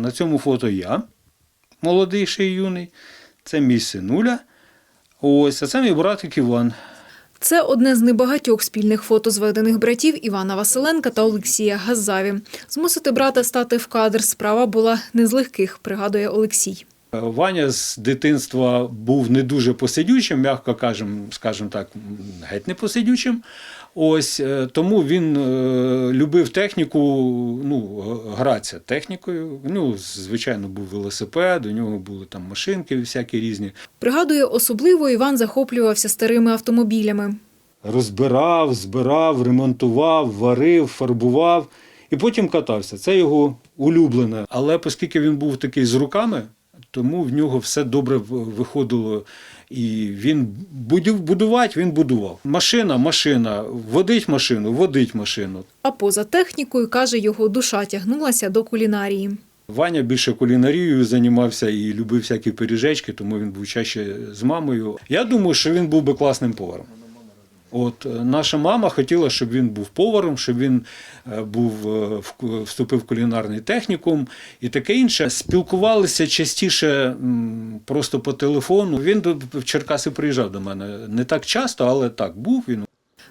На цьому фото я, молодий ще й юний. Це мій синуля. Ось, а це мій братик Іван. Це одне з небагатьох спільних фото зведених братів Івана Василенка та Олексія Газаві. Змусити брата стати в кадр справа була не з легких, пригадує Олексій. Ваня з дитинства був не дуже посидючим, м'яко кажемо, скажімо так, геть не посидючим. Ось е, тому він е, любив техніку, ну, гратися технікою. Ну, звичайно, був велосипед, у нього були там машинки всякі різні. Пригадує, особливо Іван захоплювався старими автомобілями. Розбирав, збирав, ремонтував, варив, фарбував і потім катався. Це його улюблене. Але оскільки він був такий з руками, тому в нього все добре виходило. І він будувати, він будував. Машина, машина, водить машину, водить машину. А поза технікою, каже, його душа тягнулася до кулінарії. Ваня більше кулінарією займався і любив всякі пиріжечки, тому він був чаще з мамою. Я думаю, що він був би класним поваром. От е, наша мама хотіла, щоб він був поваром, щоб він е, був е, вступив в кулінарний технікум і таке інше. Спілкувалися частіше просто по телефону. Він до Черкаси приїжджав до мене не так часто, але так був він.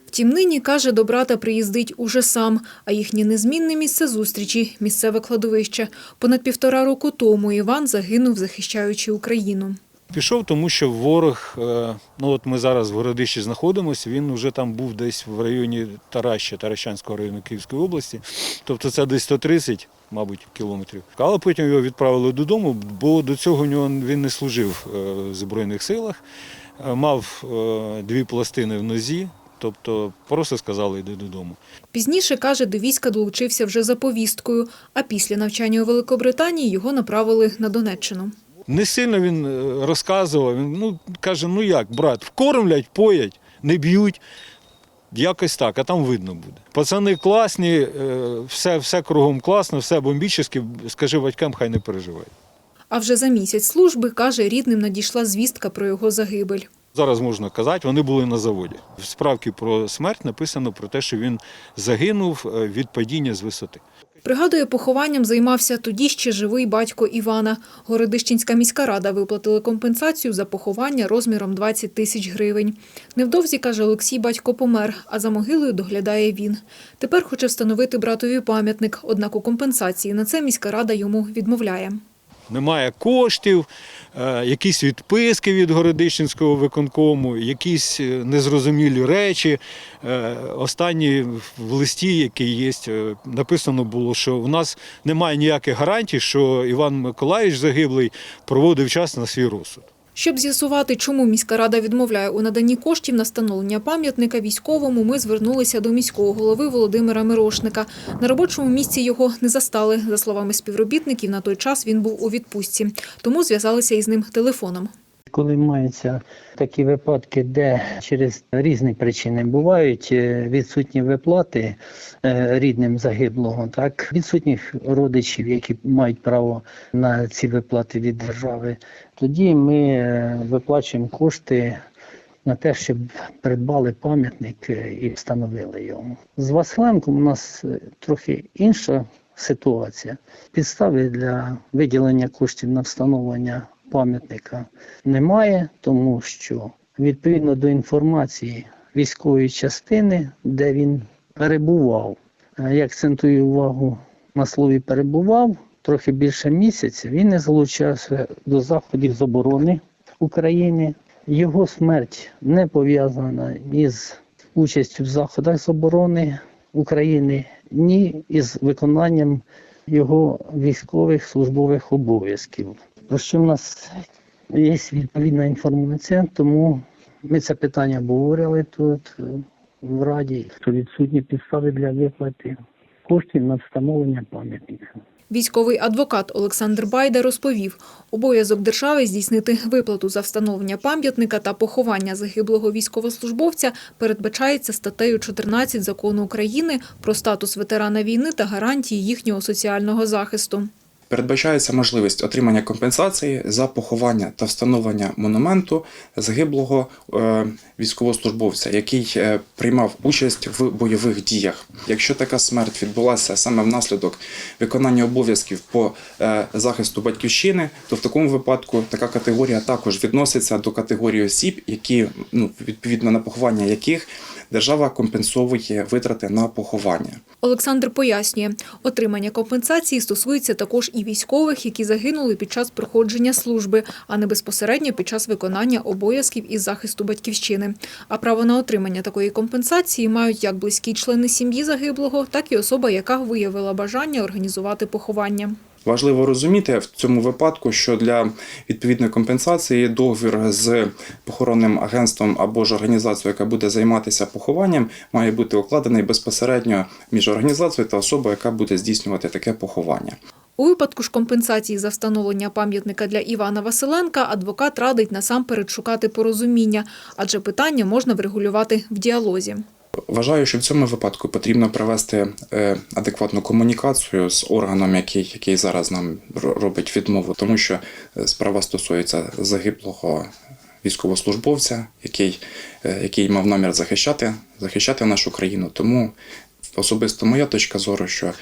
Втім, нині, каже, до брата приїздить уже сам, а їхнє незмінне місце зустрічі – місцеве кладовище. Понад півтора року тому Іван загинув, захищаючи Україну. Пішов, тому що ворог, е, ну от ми зараз в Городищі знаходимося, він вже там був десь в районі Тараща, Таращанського району Київської області. Тобто це десь 130, мабуть, кілометрів. Але потім його відправили додому, бо до цього він не служив е, в Збройних силах, Е, мав дві пластини в нозі, тобто просто сказали йди додому. Пізніше, каже, до війська долучився вже за повісткою, а після навчання у Великобританії його направили на Донеччину. Не сильно він е, розказував. Він ну, каже: ну як, брат, вкормлять, поять, не б'ють. Якось так, а там видно буде. Пацани класні, е, все, все кругом класно, все бомбічне, скажи батькам, хай не переживають. А вже за місяць служби, каже, рідним надійшла звістка про його загибель. Зараз можна казати, вони були на заводі. В справці про смерть написано про те, що він загинув е, від падіння з висоти. Пригадує, похованням займався тоді ще живий батько Івана. Городищенська міська рада виплатила компенсацію за поховання розміром 20 тисяч гривень. Невдовзі, каже Олексій, батько помер, а за могилою доглядає він. Тепер хоче встановити братові пам'ятник, однак у компенсації на це міська рада йому відмовляє. Немає коштів, е, якісь відписки від Городищенського виконкому, якісь е, незрозумілі речі. Е, Останні в листі, який є, написано було, що в нас немає ніяких гарантій, що Іван Миколаївич загиблий проводив час на свій розсуд. Щоб з'ясувати, чому міська рада відмовляє у наданні коштів на встановлення пам'ятника військовому, ми звернулися до міського голови Володимира Мирошника. На робочому місці його не застали. За словами співробітників, на той час він був у відпустці, тому зв'язалися із ним телефоном. Коли маються такі випадки, де через різні причини бувають е, відсутні виплати е, рідним загиблого, так відсутніх родичів, які мають право на ці виплати від держави, тоді ми е, виплачуємо кошти на те, щоб придбали пам'ятник і встановили його. З Василенком у нас трохи інша ситуація. Підстави для виділення коштів на встановлення пам'ятника немає, тому що відповідно до інформації військової частини, де він перебував, е, я акцентую увагу на слові перебував трохи більше місяця, він не залучався до заходів з оборони України. Його смерть не пов'язана ні з участю в заходах з оборони України, ні із виконанням його військових службових обов'язків. Про що в нас є відповідна інформація, тому ми це питання обговорили тут е, в Раді, що відсутні підстави для виплати коштів на встановлення пам'ятника. Військовий адвокат Олександр Байда розповів, обов'язок держави здійснити виплату за встановлення пам'ятника та поховання загиблого військовослужбовця передбачається статтею 14 закону України про статус ветерана війни та гарантії їхнього соціального захисту. Передбачається можливість отримання компенсації за поховання та встановлення монументу загиблого е, військовослужбовця, який е, приймав участь в бойових діях. Якщо така смерть відбулася саме внаслідок виконання обов'язків по е, захисту батьківщини, то в такому випадку така категорія також відноситься до категорії осіб, які ну відповідно на поховання яких держава компенсовує витрати на поховання. Олександр пояснює, отримання компенсації стосується також і військових, які загинули під час проходження служби, а не безпосередньо під час виконання обов'язків із захисту батьківщини. А право на отримання такої компенсації мають як близькі члени сім'ї загиблого, так і особа, яка виявила бажання організувати поховання. Важливо розуміти в цьому випадку, що для відповідної компенсації договір з похоронним агентством або ж організацією, яка буде займатися похованням, має бути укладений безпосередньо між організацією та особою, яка буде здійснювати таке поховання. У випадку ж компенсації за встановлення пам'ятника для Івана Василенка адвокат радить насамперед шукати порозуміння, адже питання можна врегулювати в діалозі. Вважаю, що в цьому випадку потрібно провести е, адекватну комунікацію з органом, який, який зараз нам робить відмову, тому що е, справа стосується загиблого військовослужбовця, який, е, який мав намір захищати, захищати нашу країну. Тому особисто моя точка зору, що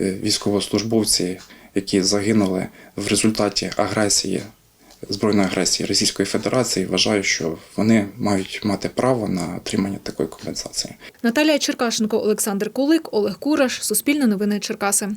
військовослужбовці, які загинули в результаті агресії. Збройної агресії Російської Федерації вважаю, що вони мають мати право на отримання такої компенсації. Наталія Черкашенко, Олександр Кулик, Олег Кураш, Суспільне новини Черкаси.